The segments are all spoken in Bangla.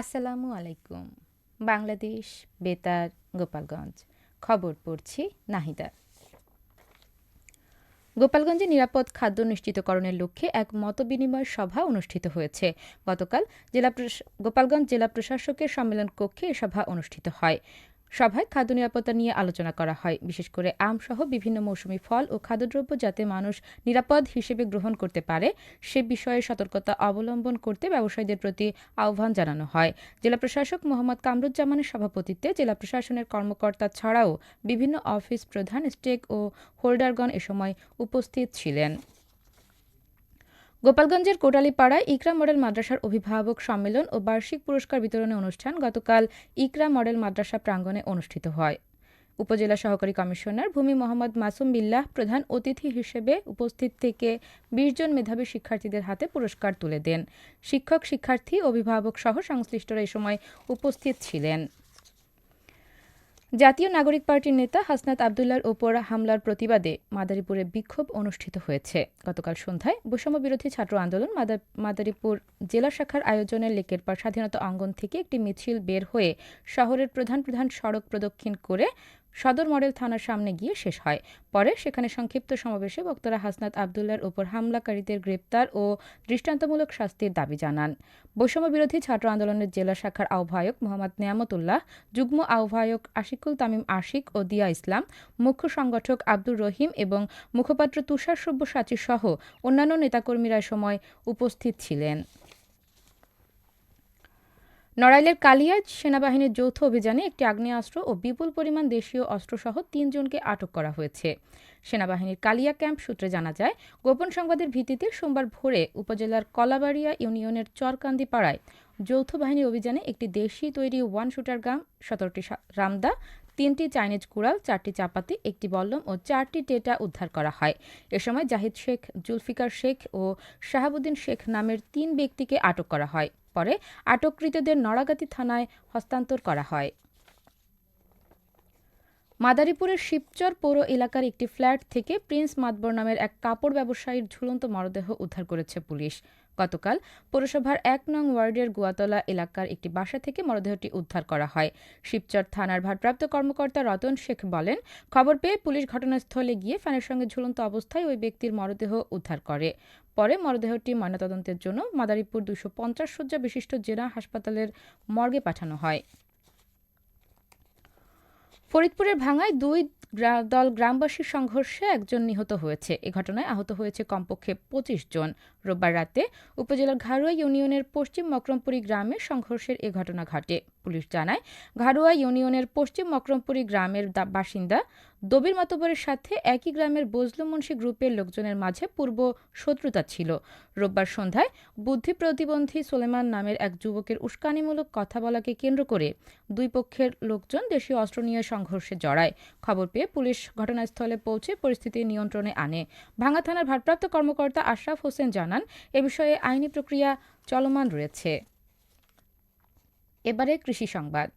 আসসালামু আলাইকুম, বাংলাদেশ, বেতার, গোপালগঞ্জ। খবর পড়ছি নাহিদা গোপালগঞ্জে নিরাপদ খাদ্য নিশ্চিতকরণের লক্ষ্যে এক মতবিনিময় সভা অনুষ্ঠিত হয়েছে। গতকাল জেলা গোপালগঞ্জ জেলা প্রশাসকের সম্মেলন কক্ষে এ সভা অনুষ্ঠিত হয়। সভায় খাদ্য নিরাপত্তা নিয়ে আলোচনা করা হয়। বিশেষ করে আমসহ বিভিন্ন মৌসুমি ফল ও খাদ্যদ্রব্য যাতে মানুষ নিরাপদ হিসেবে গ্রহণ করতে পারে, সে বিষয়ে সতর্কতা অবলম্বন করতে ব্যবসায়ীদের প্রতি আহ্বান জানানো হয়। জেলা প্রশাসক মোহাম্মদ কামরুজ্জামানের সভাপতিত্বে জেলা প্রশাসনের কর্মকর্তা ছাড়াও বিভিন্ন অফিস প্রধান, স্টেক ও হোল্ডারগণ এ সময় উপস্থিত ছিলেন। গোপালগঞ্জের কোটালীপাড়ায় ইকরা মডেল মাদ্রাসার অভিভাবক সম্মেলন ও বার্ষিক পুরস্কার বিতরণী অনুষ্ঠান গতকাল ইকরা মডেল মাদ্রাসা প্রাঙ্গণে অনুষ্ঠিত হয়। উপজেলা সহকারী কমিশনার ভূমি মোহাম্মদ মাসুম বিল্লাহ প্রধান অতিথি হিসেবে উপস্থিত থেকে বিশ জন মেধাবী শিক্ষার্থীদের হাতে পুরস্কার তুলে দেন। শিক্ষক, শিক্ষার্থী, অভিভাবক সহ সংশ্লিষ্টরা এ সময় উপস্থিত ছিলেন। জাতীয় নাগরিক পার্টির নেতা হাসনাত আবদুল্লার ওপর হামলার প্রতিবাদে মাদারীপুরে বিক্ষোভ অনুষ্ঠিত হয়েছে। গতকাল সন্ধ্যায় বৈষম্য বিরোধী ছাত্র আন্দোলন মাদারীপুর জেলা শাখার আয়োজনে লেকের পর স্বাধীনতা অঙ্গন থেকে একটি মিছিল বের হয়ে শহরের প্রধান প্রধান সড়ক প্রদক্ষিণ করে সদর মডেল থানার সামনে গিয়ে শেষ হয়। পরে সেখানে সংক্ষিপ্ত সমাবেশে বক্তারা হাসনাত আবদুল্লার ওপর হামলাকারীদের গ্রেপ্তার ও দৃষ্টান্তমূলক শাস্তির দাবি জানান। বৈষম্য বিরোধী ছাত্র আন্দোলনের জেলা শাখার আহ্বায়ক মোহাম্মদ নিয়ামতুল্লাহ, যুগ্ম আহ্বায়ক আশিকুল তামিম আশিক ও দিয়া ইসলাম, মুখ্য সংগঠক আব্দুর রহিম এবং মুখপাত্র তুষার সব্যসাচী সহ অন্যান্য নেতাকর্মীরা সময় উপস্থিত ছিলেন। নড়াইলের কালিয়ায় সেনাবাহিনীর যৌথ অভিযানে একটি আগ্নেয়াস্ত্র ও বিপুল পরিমাণ দেশীয় অস্ত্রসহ তিনজনকে আটক করা হয়েছে। সেনাবাহিনীর কালিয়া ক্যাম্প সূত্রে জানা যায়, গোপন সংবাদের ভিত্তিতে সোমবার ভোরে উপজেলার কলাবাড়িয়া ইউনিয়নের চরকান্দি পাড়ায় যৌথ বাহিনী অভিযানে একটি দেশি তৈরি ওয়ান শুটার গাম সতেরোটি রামদা, তিনটি চাইনিজ কুড়াল, চারটি চাপাতি, একটি বল্লম ও চারটি টেটা উদ্ধার করা হয়। এ সময় জাহিদ শেখ, জুলফিকার শেখ ও শাহাবুদ্দিন শেখ নামের তিন ব্যক্তিকে আটক করা হয়। পরে আটককৃতদের নড়াগাতি থানায় হস্তান্তর করা হয়। মাদারীপুরের শিবচর পৌর এলাকার একটি ফ্ল্যাট থেকে প্রিন্স মাতবর নামের এক কাপড় ব্যবসায়ীর ঝুলন্ত মরদেহ উদ্ধার করেছে পুলিশ। গতকাল পৌরসভার এক নং ওয়ার্ডের গুয়াতলা এলাকার একটি বাসা থেকে মরদেহটি উদ্ধার করা হয়। শিবচর থানার ভারপ্রাপ্ত কর্মকর্তা রতন শেখ বলেন, খবর পেয়ে পুলিশ ঘটনাস্থলে গিয়ে ফ্যানের সঙ্গে ঝুলন্ত অবস্থায় ওই ব্যক্তির মরদেহ উদ্ধার করে। পরে মরদেহটি ময়নাতদন্তের জন্য মাদারীপুর দুশো পঞ্চাশ শয্যা বিশিষ্ট জেলা হাসপাতালের মর্গে পাঠানো হয়। ফরিদপুরের ভাঙায় দুই দল গ্রামবাসীর সংঘর্ষে একজন নিহত হয়েছে। এ ঘটনায় আহত হয়েছে কমপক্ষে পঁচিশ জন। রোববার রাতে উপজেলার ঘাড়ুয়া ইউনিয়নের পশ্চিম মকরমপুরী গ্রামে সংঘর্ষের এ ঘটনা ঘটে। পুলিশ জানায় ঘাড়ুয়া ইউনিয়নের পশ্চিম মকরমপুরী গ্রামের বাসিন্দা। দবির মাতবরের সাথে একই গ্রামের বজলু মুন্সি গ্রুপের লোকজনের মাঝে পূর্ব শত্রুতা ছিল। রোববার সন্ধ্যায় বুদ্ধি প্রতিবন্ধী সোলেমান নামের এক যুবকের উস্কানিমূলক কথা বলাকে কেন্দ্র করে দুই পক্ষের লোকজন দেশীয় অস্ত্র নিয়ে সংঘর্ষে জড়ায়। খবর পেয়ে পুলিশ ঘটনাস্থলে পৌঁছে পরিস্থিতি নিয়ন্ত্রণে আনে। ভাঙ্গা থানার ভারপ্রাপ্ত কর্মকর্তা আশরাফ হোসেন জানান, এ বিষয়ে আইনি প্রক্রিয়া চলমান রয়েছে। এবারে কৃষি সংবাদ।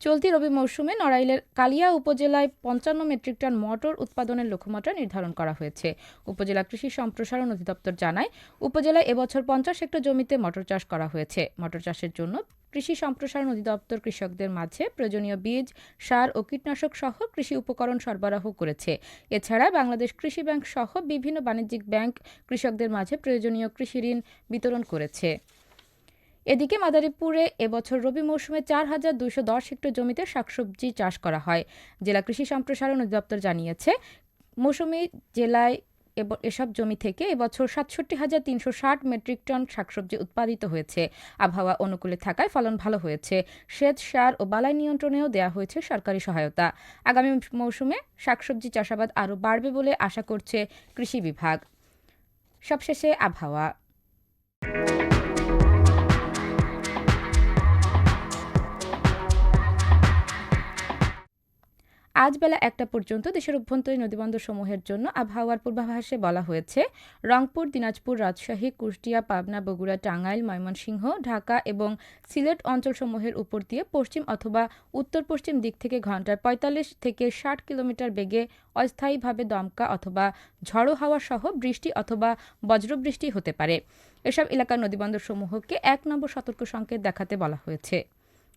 চলতি রবি মৌসুমে নড়াইলের কালিয়া উপজেলায় পঞ্চান্ন মেট্রিক টন মটর উৎপাদনের লক্ষ্যমাত্রা নির্ধারণ করা হয়েছে। উপজেলা কৃষি সম্প্রসারণ অধিদপ্তর জানায়, উপজেলায় এবছর পঞ্চাশ হেক্টর জমিতে মটর চাষ করা হয়েছে। মটর চাষের জন্য কৃষি সম্প্রসারণ অধিদপ্তর কৃষকদের মাঝে প্রয়োজনীয় বীজ, সার ও কীটনাশক সহ কৃষি উপকরণ সরবরাহ করেছে। এছাড়া বাংলাদেশ কৃষি ব্যাংক সহ বিভিন্ন বাণিজ্যিক ব্যাংক কৃষকদের মাঝে প্রয়োজনীয় কৃষি ঋণ বিতরণ করেছে। এদিকে মাদারীপুরে এবছর রবি মৌসুমে চার হাজার দুইশো দশ হেক্টর জমিতে শাকসবজি চাষ করা হয়। জেলা কৃষি সম্প্রসারণ অধিদপ্তর জানিয়েছে, মৌসুমী জেলায় এসব জমি থেকে এবছর সাতষট্টি হাজার তিনশো ষাট মেট্রিক টন শাকসবজি উৎপাদিত হয়েছে। আবহাওয়া অনুকূলে থাকায় ফলন ভালো হয়েছে। সেচ, সার ও বালাই নিয়ন্ত্রণেও দেয়া হয়েছে সরকারি সহায়তা। আগামী মৌসুমে শাকসবজি চাষাবাদ আরও বাড়বে বলে আশা করছে কৃষি বিভাগ। সবশেষে আবহাওয়া। আজ বেলা একটা পর্যন্ত দেশের অভ্যন্তরীণ নদীবন্দর সমূহের জন্য আবহাওয়ার পূর্বাভাসে বলা হয়েছে, রংপুর, দিনাজপুর, রাজশাহী, কুষ্টিয়া, পাবনা, বগুড়া, টাঙ্গাইল, ময়মনসিংহ, ঢাকা এবং সিলেট অঞ্চলসমূহের উপর দিয়ে পশ্চিম অথবা উত্তর পশ্চিম দিক থেকে ঘন্টায় পঁয়তাল্লিশ থেকে ষাট কিলোমিটার বেগে অস্থায়ীভাবে দমকা অথবা ঝড়ো হাওয়া সহ বৃষ্টি অথবা বজ্রবৃষ্টি হতে পারে। এসব এলাকার নদীবন্দরসমূহকে এক নম্বর সতর্ক সংকেত দেখাতে বলা হয়েছে।